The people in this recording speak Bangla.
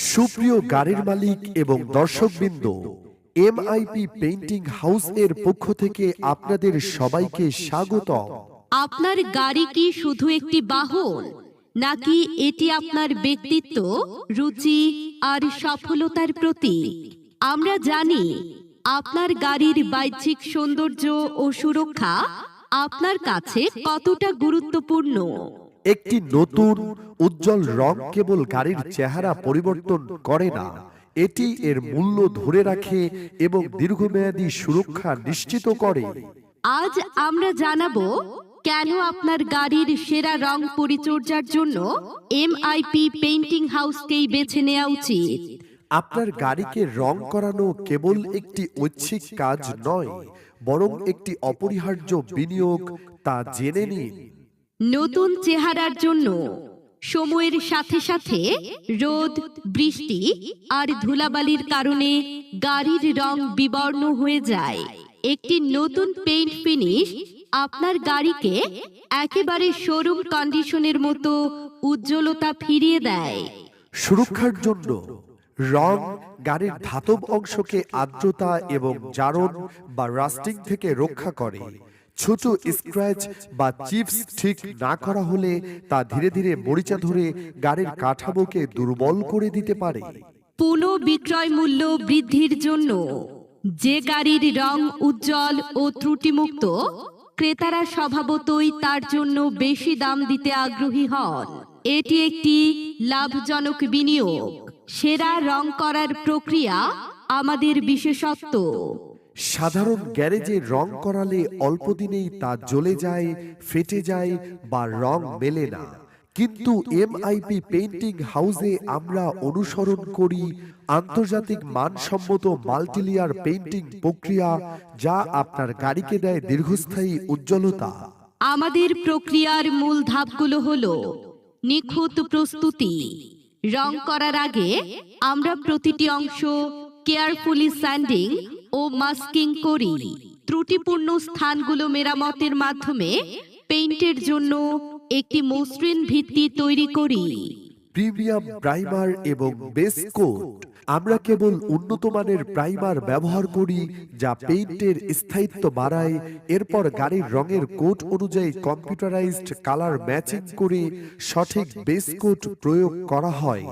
সুপ্রিয় গাড়ির মালিক এবং দর্শকবৃন্দ এমআইপি পেইন্টিং হাউস এর পক্ষ থেকে আপনাদের সবাইকে স্বাগত আপনার গাড়ি কি শুধু একটি বাহন, নাকি এটি আপনার ব্যক্তিত্ব, রুচি আর সফলতার প্রতীক? আমরা জানি আপনার গাড়ির বাহ্যিক সৌন্দর্য ও সুরক্ষা আপনার কাছে কতটা গুরুত্বপূর্ণ। একটি নতুন উজ্জ্বল রং কেবল গাড়ির চেহারা পরিবর্তন করে না এটি এর মূল্য ধরে রাখে এবং দীর্ঘমেয়াদী সুরক্ষা নিশ্চিত করে। আজ আমরা জানাব কেন আপনার গাড়ির সেরা রং পরিচর্যার জন্য এমআইপি পেইন্টিং হাউসকেই বেছে নেওয়া উচিত? আপনার গাড়িকে রং করানো কেবল একটি ঐচ্ছিক কাজ নয় বরং একটি অপরিহার্য বিনিয়োগ তা জেনে নিন। নতুন চেহারার জন্য। সময়ের সাথে সাথে রোদ, বৃষ্টি আর ধুলাবালির কারণে গাড়ির রং বিবর্ণ হয়ে যায়। একটি নতুন পেইন্ট ফিনিশ আপনার গাড়িকে একেবারে শোরুম কন্ডিশনের মতো উজ্জ্বলতা ফিরিয়ে দেয়। সুরক্ষার জন্য রং গাড়ির ধাতব অংশকে আর্দ্রতা এবং জারণ বা রাস্টিং থেকে রক্ষা করে। ছোট স্ক্র্যাচ বা চিপস ঠিক না করা হলে তা ধীরে ধীরে মরিচা ধরে গাড়ির কাঠামোকে দুর্বল করে দিতে পারে। পুনঃ বিক্রয় মূল্য বৃদ্ধির জন্য যে গাড়ির রং উজ্জ্বল ও ত্রুটিমুক্ত ক্রেতারা স্বভাবতই তার জন্য বেশি দাম দিতে আগ্রহী হন। এটি একটি লাভজনক বিনিয়োগ। সেরা রং করার প্রক্রিয়া আমাদের বিশেষত্ব। সাধারণ গ্যারেজে রং করালে অল্প দিনেই তা জ্বলে যায় ফেটে যায় বা রং মেলে না। কিন্তু এমআইপি পেইন্টিং হাউসে আমরা অনুসরণ করি আন্তর্জাতিক মানসম্মত মাল্টিলিয়ার পেইন্টিং প্রক্রিয়া যা আপনার গাড়িকে দেয় দীর্ঘস্থায়ী উজ্জ্বলতা। আমাদের প্রক্রিয়ার মূল ধাপগুলো হলো নিখুঁত প্রস্তুতি। রং করার আগে আমরা প্রতিটি অংশ কেয়ারফুলি স্যান্ডিং ও মাস্কিং করি। ত্রুটিপূর্ণ স্থানগুলো মেরামতের মাধ্যমে পেইন্টের জন্য একটি মসৃণ ভিত্তি তৈরি করি। প্রিমিয়াম প্রাইমার এবং বেস কোট। আমরা কেবল উন্নত মানের প্রাইমার ব্যবহার করি, যা পেইন্টের স্থায়িত্ব বাড়ায়, এরপর গাড়ির রঙের কোট অনুযায়ী কম্পিউটারাইজড কালার ম্যাচিং করে সঠিক বেস কোট প্রয়োগ করা হয়।